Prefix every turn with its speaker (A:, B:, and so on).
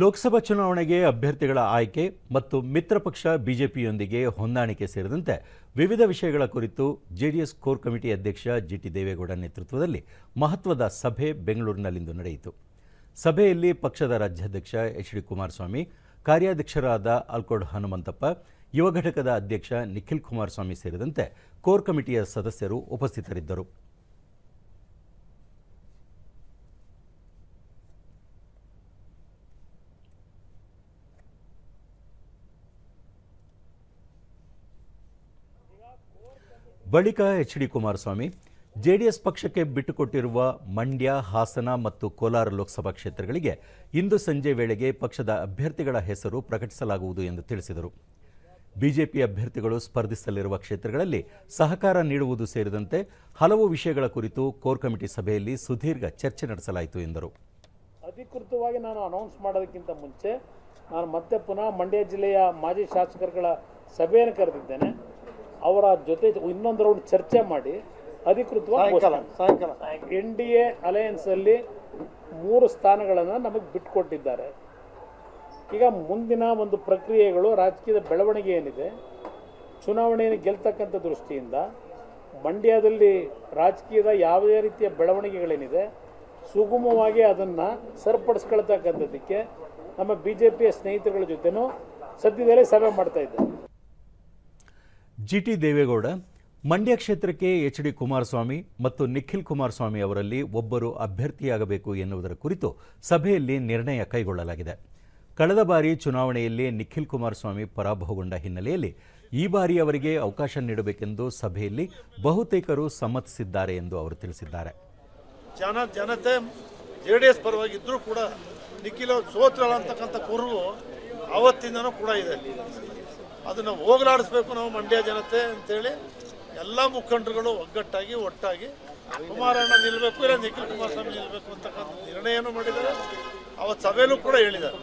A: ಲೋಕಸಭಾ ಚುನಾವಣೆಗೆ ಅಭ್ಯರ್ಥಿಗಳ ಆಯ್ಕೆ ಮತ್ತು ಮಿತ್ರ ಪಕ್ಷ ಬಿಜೆಪಿಯೊಂದಿಗೆ ಹೊಂದಾಣಿಕೆ ಸೇರಿದಂತೆ ವಿವಿಧ ವಿಷಯಗಳ ಕುರಿತು ಜೆಡಿಎಸ್ ಕೋರ್ ಕಮಿಟಿ ಅಧ್ಯಕ್ಷ ಜಿಟಿ ದೇವೇಗೌಡ ನೇತೃತ್ವದಲ್ಲಿ ಮಹತ್ವದ ಸಭೆ ಬೆಂಗಳೂರಿನಲ್ಲಿಂದು ನಡೆಯಿತು. ಸಭೆಯಲ್ಲಿ ಪಕ್ಷದ ರಾಜ್ಯಾಧ್ಯಕ್ಷ ಎಚ್ ಡಿ ಕುಮಾರಸ್ವಾಮಿ, ಕಾರ್ಯಾಧ್ಯಕ್ಷರಾದ ಅಲ್ಕೋಡ್ ಹನುಮಂತಪ್ಪ, ಯುವ ಘಟಕದ ಅಧ್ಯಕ್ಷ ನಿಖಿಲ್ ಕುಮಾರಸ್ವಾಮಿ ಸೇರಿದಂತೆ ಕೋರ್ ಕಮಿಟಿಯ ಸದಸ್ಯರು ಉಪಸ್ಥಿತರಿದ್ದರು. ಬಳಿಕ ಎಚ್ ಡಿ ಕುಮಾರಸ್ವಾಮಿ, ಜೆಡಿಎಸ್ ಪಕ್ಷಕ್ಕೆ ಬಿಟ್ಟುಕೊಟ್ಟಿರುವ ಮಂಡ್ಯ, ಹಾಸನ ಮತ್ತು ಕೋಲಾರ ಲೋಕಸಭಾ ಕ್ಷೇತ್ರಗಳಿಗೆ ಇಂದು ಸಂಜೆ ವೇಳೆಗೆ ಪಕ್ಷದ ಅಭ್ಯರ್ಥಿಗಳ ಹೆಸರು ಪ್ರಕಟಿಸಲಾಗುವುದು ಎಂದು ತಿಳಿಸಿದರು. ಬಿಜೆಪಿ ಅಭ್ಯರ್ಥಿಗಳು ಸ್ಪರ್ಧಿಸಲಿರುವ ಕ್ಷೇತ್ರಗಳಲ್ಲಿ ಸಹಕಾರ ನೀಡುವುದು ಸೇರಿದಂತೆ ಹಲವು ವಿಷಯಗಳ ಕುರಿತು ಕೋರ್ ಕಮಿಟಿ ಸಭೆಯಲ್ಲಿ ಸುದೀರ್ಘ ಚರ್ಚೆ ನಡೆಸಲಾಯಿತು ಎಂದರು.
B: ಅಧಿಕೃತವಾಗಿ ನಾನು ಅನೌನ್ಸ್ ಮಾಡೋದಕ್ಕಿಂತ ಮುಂಚೆ ನಾನು ಮತ್ತೆ ಪುನಃ ಮಂಡ್ಯ ಜಿಲ್ಲೆಯ ಮಾಜಿ ಶಾಸಕರುಗಳ ಸಭೆಯನ್ನು ಕರೆದಿದ್ದೇನೆ. ಅವರ ಜೊತೆ ಇನ್ನೊಂದು ರೌಂಡ್ ಚರ್ಚೆ ಮಾಡಿ ಅಧಿಕೃತವಾಗಿ ಎನ್ ಡಿ ಎ ಅಲಯನ್ಸಲ್ಲಿ ಮೂರು ಸ್ಥಾನಗಳನ್ನು ನಮಗೆ ಬಿಟ್ಟುಕೊಟ್ಟಿದ್ದಾರೆ ಈಗ ಮುಂದಿನ ಒಂದು ಪ್ರಕ್ರಿಯೆಗಳು ರಾಜಕೀಯದ ಬೆಳವಣಿಗೆ ಏನಿದೆ ಚುನಾವಣೆಯನ್ನು ಗೆಲ್ತಕ್ಕಂಥ ದೃಷ್ಟಿಯಿಂದ ಮಂಡ್ಯದಲ್ಲಿ ರಾಜಕೀಯದ ಯಾವುದೇ ರೀತಿಯ ಬೆಳವಣಿಗೆಗಳೇನಿದೆ ಸುಗಮವಾಗಿ ಅದನ್ನು ಸರಿಪಡಿಸ್ಕೊಳ್ತಕ್ಕಂಥದ್ದಕ್ಕೆ ನಮ್ಮ ಬಿ ಜೆ ಪಿಯ ಸ್ನೇಹಿತರುಗಳ ಜೊತೆನೂ ಸದ್ಯದಲ್ಲೇ ಸಭೆ ಮಾಡ್ತಾ ಇದ್ದೇವೆ
A: ಜಿಟಿ ದೇವೇಗೌಡ, ಮಂಡ್ಯ ಕ್ಷೇತ್ರಕ್ಕೆ ಎಚ್ ಡಿ ಕುಮಾರಸ್ವಾಮಿ ಮತ್ತು ನಿಖಿಲ್ ಕುಮಾರಸ್ವಾಮಿ ಅವರಲ್ಲಿ ಒಬ್ಬರು ಅಭ್ಯರ್ಥಿಯಾಗಬೇಕು ಎನ್ನುವುದರ ಕುರಿತು ಸಭೆಯಲ್ಲಿ ನಿರ್ಣಯ ಕೈಗೊಳ್ಳಲಾಗಿದೆ. ಕಳೆದ ಬಾರಿ ಚುನಾವಣೆಯಲ್ಲಿ ನಿಖಿಲ್ ಕುಮಾರಸ್ವಾಮಿ ಪರಾಭವಗೊಂಡ ಹಿನ್ನೆಲೆಯಲ್ಲಿ ಈ ಬಾರಿ ಅವರಿಗೆ ಅವಕಾಶ ನೀಡಬೇಕೆಂದು ಸಭೆಯಲ್ಲಿ ಬಹುತೇಕರು ಸಮ್ಮತಿಸಿದ್ದಾರೆ ಎಂದು ಅವರು ತಿಳಿಸಿದ್ದಾರೆ.
C: ಜನ, ಜನತೆ ಜೆ ಡಿ ಎಸ್ ಪರವಾಗಿದ್ದರೂ ಕೂಡ ನಿಖಿಲ್ ಸೋತ್ರ ಅಂತಕ್ಕಂಥ ಕುರುವು ಅವತ್ತಿಂದನೂ ಕೂಡ ಇದೆ. ಅದನ್ನು ಹೋಗಲಾಡಿಸ್ಬೇಕು ನಾವು ಮಂಡ್ಯ ಜನತೆ ಅಂತೇಳಿ ಎಲ್ಲ ಮುಖಂಡರುಗಳು ಒಗ್ಗಟ್ಟಾಗಿ, ಒಟ್ಟಾಗಿ ಕುಮಾರಣ್ಣ ನಿಲ್ಲಬೇಕು ಇಲ್ಲ ನಿಖಿಲ್ ಕುಮಾರಸ್ವಾಮಿ ನಿಲ್ಲಬೇಕು ಅಂತಕ್ಕಂಥ ನಿರ್ಣಯನೂ ಮಾಡಿದ್ದಾರೆ. ಅವತ್ತು ಸಭೆಯಲ್ಲೂ ಕೂಡ ಹೇಳಿದ್ದಾರೆ.